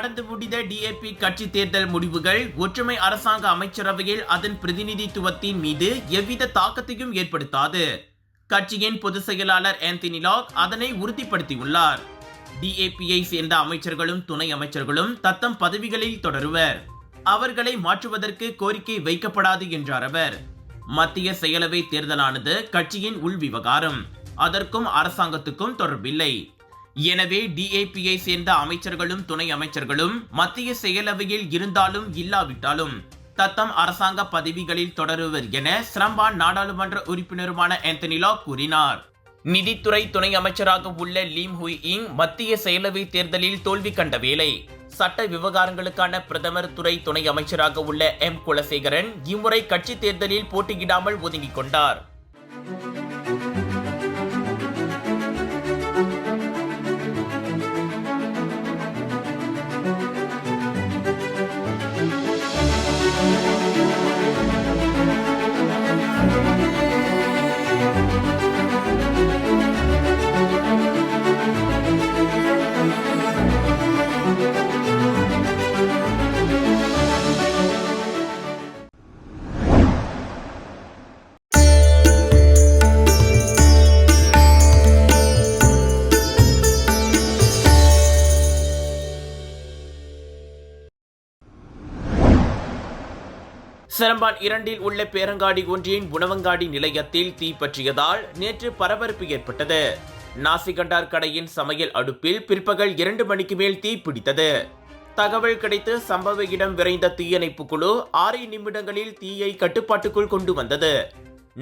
நடந்து முடிந்த டிஏபி கட்சி தேர்தல் முடிவுகள் ஒற்றுமை அரசாங்க அமைச்சரவையில் அதன் பிரதிநிதித்துவத்தின் மீது எவ்வித தாக்கத்தையும் ஏற்படுத்தாது. கட்சியின் பொதுச் செயலாளர் ஆந்தனி லாக் அதனை உறுதிப்படுத்தியுள்ளார். டிஏபியை சேர்ந்த அமைச்சர்களும் துணை அமைச்சர்களும் தத்தம் பதவிகளில் தொடருவர். அவர்களை மாற்றுவதற்கு கோரிக்கை வைக்கப்படாது என்றார் அவர். மத்திய செயலவை தேர்தலானது கட்சியின் உள் விவகாரம். அதற்கும் அரசாங்கத்துக்கும் தொடர்பில்லை. எனவே டிஏபியை சேர்ந்த அமைச்சர்களும் துணை அமைச்சர்களும் மத்திய செயலவையில் இருந்தாலும் இல்லாவிட்டாலும் தத்தம் அரசாங்க பதவிகளில் தொடருவர் என சிரம்பான் நாடாளுமன்ற உறுப்பினருமான ஆந்தனிலா கூறினார். நிதித்துறை துணை அமைச்சராக உள்ள லீம் ஹுய் இங் மத்திய செயலவை தேர்தலில் தோல்வி கண்ட வேளை சட்ட விவகாரங்களுக்கான பிரதமர் துறை துணை அமைச்சராக உள்ள எம் குலசேகரன் இம்முறை கட்சி தேர்தலில் போட்டியிடாமல் ஒதுங்கிக் கொண்டார். சிரம்பான் இரண்டில் உள்ள பேரங்காடி ஒன்றியின் உணவங்காடி நிலையத்தில் தீ பற்றியதால் நேற்று பரபரப்பு ஏற்பட்டது. நாசிகண்டார் கடையின் சமையல் அடுப்பில் பிற்பகல் இரண்டு மணிக்கு மேல் தீ பிடித்தது. தகவல் கிடைத்து சம்பவ இடம் விரைந்த தீயணைப்பு குழு ஆறு நிமிடங்களில் தீயை கட்டுப்பாட்டுக்குள் கொண்டு வந்தது.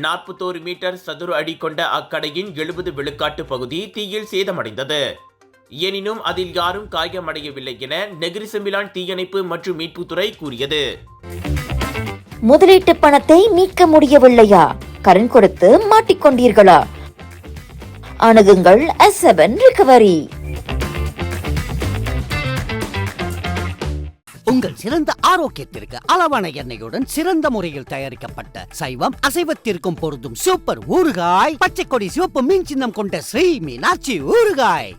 நாற்பத்தோரு மீட்டர் சதுர அடி கொண்ட அக்கடையின் எழுபது விழுக்காட்டு பகுதி தீயில் சேதமடைந்தது. எனினும் அதில் யாரும் காயமடையவில்லை என நெகிரிசமிலான் தீயணைப்பு மற்றும் மீட்புத்துறை கூறியது. முதலீட்டு பணத்தை மீட்க முடியவில்லையா? கடன் கொடுத்து மாட்டிக்கொண்டீர்களா? அணுகுங்கள் எஸ் செவன் ரிகவரி உங்கள் சிறந்த ஆரோக்கியத்திற்கு அளவான எண்ணெயுடன் சிறந்த முறையில் தயாரிக்கப்பட்ட சைவம் அசைவத்திற்கும் பொருந்தும் சூப்பர் ஊறுகாய் பச்சை கொடி சிவப்பு மீன் சின்னம் கொண்ட ஸ்ரீ மீனாட்சி ஊறுகாய்.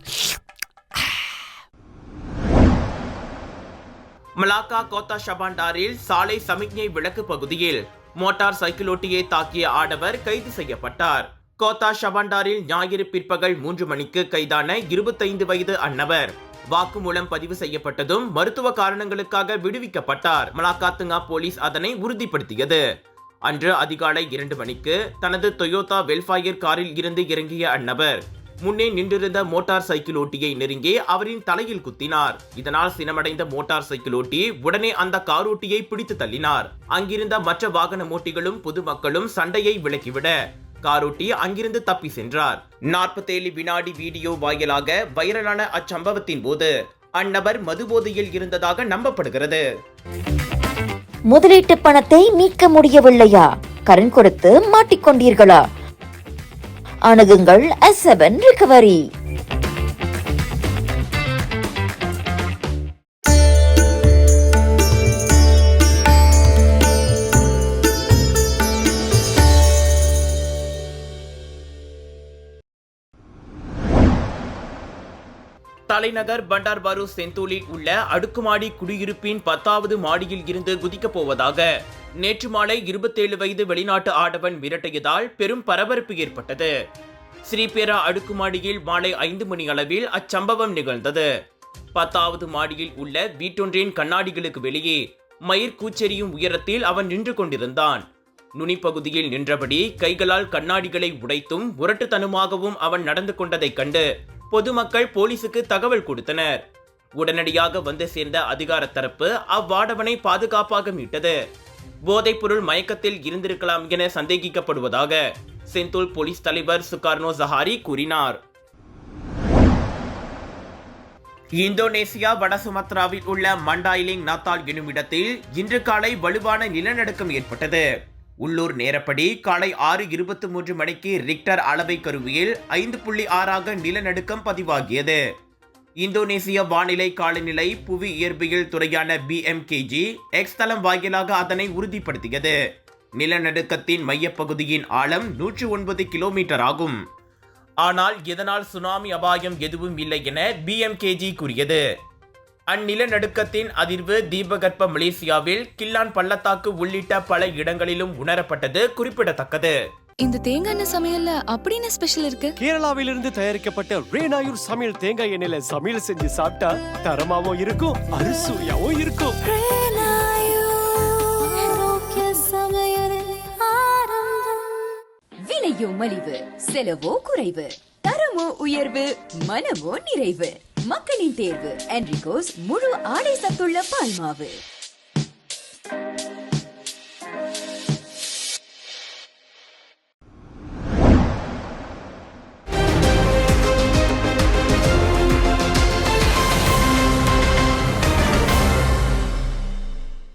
மலாக்கா கோத்தா ஷபாண்டாரில் சாலை சமிக்ஞை விளக்கு பகுதியில் மோட்டார் சைக்கிளோட்டியை தாக்கிய ஆடவர் கைது செய்யப்பட்டார். கோத்தா ஷபாண்டாரில் ஞாயிறு பிற்பகல் மூன்று மணிக்கு கைதான இருபத்தைந்து வயது அன்னவர் வாக்குமூலம் பதிவு செய்யப்பட்டதும் மருத்துவ காரணங்களுக்காக விடுவிக்கப்பட்டார். மலாக்காத்துங்கா போலீஸ் அதனை உறுதிப்படுத்தியது. அன்று அதிகாலை இரண்டு மணிக்கு தனது டொயோட்டா வெல்ஃபயர் காரில் இருந்து இறங்கிய அந்நபர் முன்னே நின்றிருந்த மோட்டார் சைக்கிள் ஓட்டியை நெருங்கி அவரின் தலையில் குத்தினார். இதனால் சினமடைந்த மோட்டார் சைக்கிள் ஓட்டி உடனே அந்த காரோட்டியை பிடித்து தள்ளினார். அங்கிருந்த மற்ற வாகன ஓட்டிகளும் பொதுமக்களும் சண்டையை விலக்கிவிட காரோட்டி அங்கிருந்து தப்பி சென்றார். நாற்பத்தேழு வினாடி வீடியோ வாயிலாக வைரலான அச்சம்பவத்தின் போது அந்நபர் மதுபோதையில் இருந்ததாக நம்பப்படுகிறது. முதலீட்டு பணத்தை மீட்க முடியவில்லையா? கடன் கொடுத்து மாட்டிக்கொண்டீர்களா? அணுகுங்கள் எஸ் செவன் ரிகவரி தலைநகர் பண்டார்பாரு செந்தூலில் உள்ள அடுக்குமாடி குடியிருப்பின் பத்தாவது மாடியில் இருந்து குதிக்கப் போவதாக நேற்று மாலை இருபத்தேழு வயது வெளிநாட்டு ஆடவன் மிரட்டியதால் பெரும் பரபரப்பு ஏற்பட்டது. ஸ்ரீபேரா அடுக்குமாடியில் மாலை ஐந்து மணி அளவில் அச்சம்பவம் நிகழ்ந்தது. பத்தாவது மாடியில் உள்ள வீட்டொன்றின் கண்ணாடிகளுக்கு வெளியே மயிர் கூச்செறியும் உயரத்தில் அவன் நின்று கொண்டிருந்தான். நுனிப்பகுதியில் நின்றபடி கைகளால் கண்ணாடிகளை உடைத்தும் முரட்டுத்தனமாகவும் அவன் நடந்து கொண்டதைக் கண்டு பொதுமக்கள் போலீசுக்கு தகவல் கொடுத்தனர். உடனடியாக வந்து சேர்ந்த அதிகார தரப்பு அவ்வாடவனை பாதுகாப்பாக மீட்டது. போதைப்பொருள் மயக்கத்தில் இருந்திருக்கலாம் என சந்தேகிக்கப்படுவதாக செந்தூல் போலீஸ் தலைவர் சுகார்னோ ஜஹாரி கூறினார். இந்தோனேசியா வட சுமத்ராவில் உள்ள மண்டாயிலிங் நாத்தால் எனும் இடத்தில் இன்று காலை வலுவான நிலநடுக்கம் ஏற்பட்டது. உள்ளூர் நேரப்படி காலை ஆறு இருபத்தி மூன்று மணிக்கு ரிக்டர் அளவை கருவியில் ஐந்து புள்ளி ஆறாக நிலநடுக்கம் பதிவாகியது. இந்தோனேசிய வானிலை காலநிலை புவி இயற்பியல் துறையான பிஎம்கேஜி எக்ஸ் தளம் வாயிலாக அதனை உறுதிப்படுத்தியது. நிலநடுக்கத்தின் மையப்பகுதியின் ஆழம் நூற்று ஒன்பது கிலோமீட்டர் ஆகும். ஆனால் இதனால் சுனாமி அபாயம் எதுவும் இல்லை என பிஎம்கேஜி கூறியது. அந்நிலநடுக்கத்தின் அதிர்வு தீபகற்ப மலேசியாவில் கில்லான் பள்ளத்தாக்கு உள்ளிட்ட பல இடங்களிலும் உணரப்பட்டது குறிப்பிடத்தக்கது. இந்த தேங்காய் எண்ணெய் சமையல்ல அப்படின்னு ஸ்பெஷல் இருக்கு? கேரளாவிலிருந்து தயாரிக்கப்பட்ட ரேனாயூர் சமையல் தேங்காய் எண்ணெயில சமையல் செஞ்சு சாப்பிட்டா தரமாவும் இருக்கும் அறுசுவையாவும் இருக்கும். விலையோ மலிவு செலவோ குறைவு தரமோ உயர்வு மனமோ நிறைவு. மக்களின் தேர்வு என்ரிகோஸ் முழு ஆடை சத்துள்ள பால்மாவு.